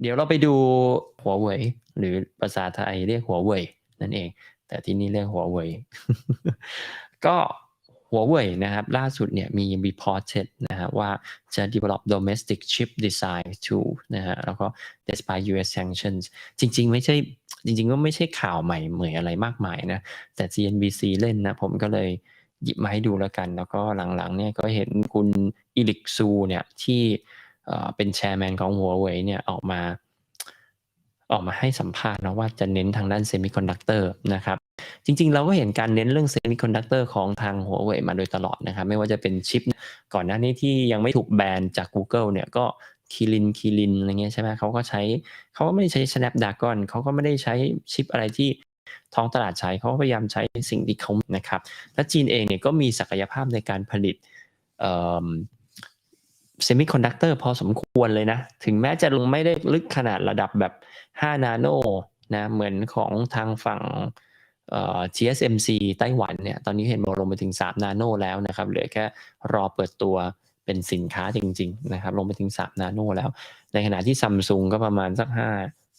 เดี๋ยวเราไปดูหัวเว่ยหรือภาษาไทยเรียกหัวเว่ยนั่นเอง แต่ที่นี่เรียกหัวเว่ยก็หัวเว่ยนะครับ ล่าสุดเนี่ยมี reported นะฮะว่าจะ develop domestic chip design tool นะฮะแล้วก็ despite US sanctions จริง ๆ ไม่ใช่จริง ๆ ก็ไม่ใช่ข่าวใหม่เหมยอะไรมากมายนะ แต่ CNBC เล่นนะ ผมก็เลยหยิบมาให้ดูแล้วกัน แล้วก็หลังๆเนี่ยก็เห็นคุณอิลิกซูเนี่ยที่ เป็นแชร์แมนของหัวเว่ยเนี่ยออกมา ออกมาให้สัมภาษณ์นะว่าจะเน้นทางด้านเซมิคอนดักเตอร์นะครับ จริงๆ เราก็เห็นการเน้นเรื่องเซมิคอนดักเตอร์ของทางหัวเว่ยมาโดยตลอดนะครับ ไม่ว่าจะเป็นชิป ก่อนหน้านี้ที่ยังไม่ถูกแบนจาก Google เนี่ยก็คีลินคีลินอะไรเงี้ยใช่ไหมเขาก็ใช้เขาก็ไม่ได้ใช้ Snapdragon เขาก็ไม่ได้ใช้ชิปอะไรที่ท้องตลาดใช้เขาพยายามใช้สิ่งที่เขานะครับ และจีนเองเนี่ยก็มีศักยภาพในการผลิต เซมิคอนดักเตอร์พอสมควรเลยนะ ถึงแม้จะลงไม่ได้ลึกขนาดระดับแบบ 5 นาโนนะเหมือนของทางฝั่งเอ่อ TSMC ไต้หวันเนี่ยตอนนี้เห็นบอกลงไปถึง 3 นาโนแล้วนะครับ เหลือแค่รอเปิดตัวเป็นสินค้าจริง ๆ นะครับ ลงไปถึง 3 นาโนแล้ว ในขณะที่ซัมซุงก็ประมาณสัก 5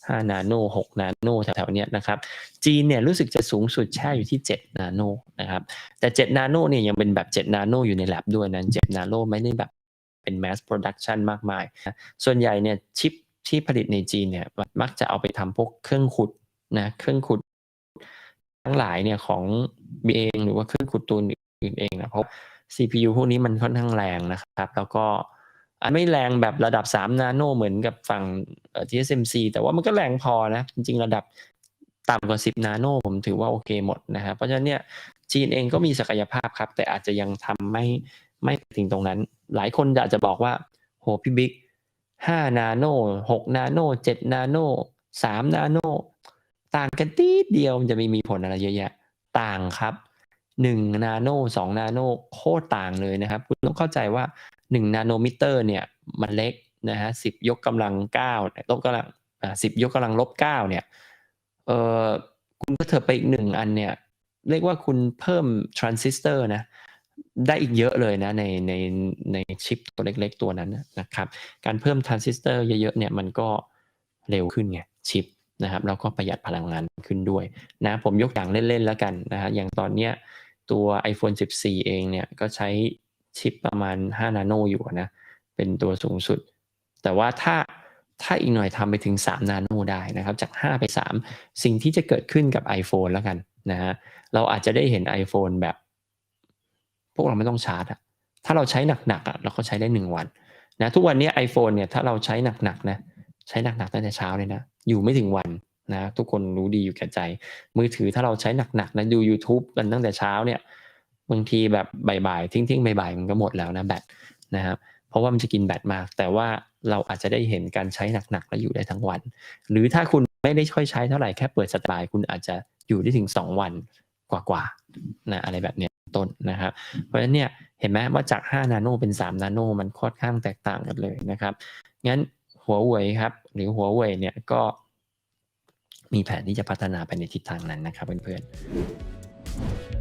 5 นาโน 6 นาโนแถวๆเนี้ยนะครับ จีนเนี่ยรู้สึกจะสูงสุดแช่อยู่ที่ 7 นาโนนะครับ แต่ 7 นาโนเนี่ยยังเป็นแบบ 7 นาโนอยู่ใน lab ด้วยนะ7นาโนไม่ได้แบบ เป็น mass production มากมาย ส่วนใหญ่เนี่ยชิปที่ผลิตในจีนเนี่ยมักจะเอาไปทำพวกเครื่องขุดนะเครื่องขุด ทั้งหลายเนี่ยของบีเองหรือว่าเครื่องขุดตัวอื่นเองนะเพราะ CPU พวกนี้มันค่อนข้างแรงนะครับ แล้วก็อาจไม่แรงแบบระดับ 3 นาโนเหมือนกับฝั่งเอ่อ TSMC แต่ว่ามันก็แรงพอนะ จริงๆ ระดับต่ำกว่า 10 นาโนผมถือว่าโอเคหมดนะครับเพราะฉะนั้นเนี่ยจีนเองก็มีศักยภาพครับ แต่อาจจะยังทำไม่ไม่ถึงตรงนั้น หลายคนอาจจะบอกว่า โหพี่บิ๊ก5นาโน6นาโน7นาโน3นาโนต่างกันตีดเดียวมันจะไม่มีผลอะไรเยอะแยะ ต่างครับ1นาโน2นาโนโคตรต่างเลยนะครับ คุณต้องเข้าใจว่า1นาโนมิเตอร์เนี่ยมันเล็กนะฮะ10ยกกำลัง9ลบกำลังอ่า10ยกกำลังลบ9เนี่ยเออคุณก็เถิบไปอีกหนึ่งอันเนี่ย เรียกว่าคุณเพิ่มทรานซิสเตอร์นะ ได้อีกเยอะเลยนะในในในชิปตัวเล็ก ๆ ตัวนั้นนะครับ การเพิ่มทรานซิสเตอร์เยอะๆเนี่ยมันก็เร็วขึ้นไงชิปนะครับแล้วก็ประหยัดพลังงานขึ้นด้วยนะผมยกอย่างเล่น ๆ แล้วกันนะฮะอย่างตอนเนี้ยตัว iPhone 14 เองเนี่ยก็ใช้ชิปประมาณ 5 นาโนอยู่นะ เป็นตัวสูงสุด แต่ว่าถ้าถ้าอีกหน่อยทำไปถึง 3 นาโนได้นะครับ จาก 5 ไป 3 สิ่งที่จะเกิดขึ้นกับ iPhone แล้วกันนะฮะเราอาจจะได้เห็น iPhone แบบ พวกเราไม่ต้องชาร์จอะถ้าเราใช้หนักๆอะเราก็ใช้ได้1วันนะทุกวันนี้ iPhone เนี่ยถ้าเราใช้หนักๆนะใช้หนักๆตั้งแต่เช้าเลยนะอยู่ไม่ถึงวันนะทุกคนรู้ดีอยู่แก่ใจ มือถือถ้าเราใช้หนักๆนะดู YouTube กันตั้งแต่เช้าเนี่ยบางทีแบบบ่ายๆทิ้งๆบ่ายๆมันก็หมดแล้วนะแบตนะครับเพราะว่ามันจะกินแบตมาก แต่ว่าเราอาจจะได้เห็นการใช้หนักๆแล้วอยู่ได้ทั้งวัน หรือถ้าคุณไม่ได้ค่อยใช้เท่าไหร่แค่เปิดสไตล์คุณอาจจะอยู่ได้ถึง 2 วันกว่าๆ นะอะไรแบบเนี้ยต้นนะครับ เพราะฉะนั้นเนี่ยเห็นไหมว่าจาก 5 นาโนเป็น 3 นาโนมันค่อนข้างแตกต่างกันเลยนะครับงั้นหัวเว่ยครับ หรือหัวเว่ยเนี่ยก็มีแผนที่จะพัฒนาไปในทิศทางนั้นนะครับเพื่อนๆ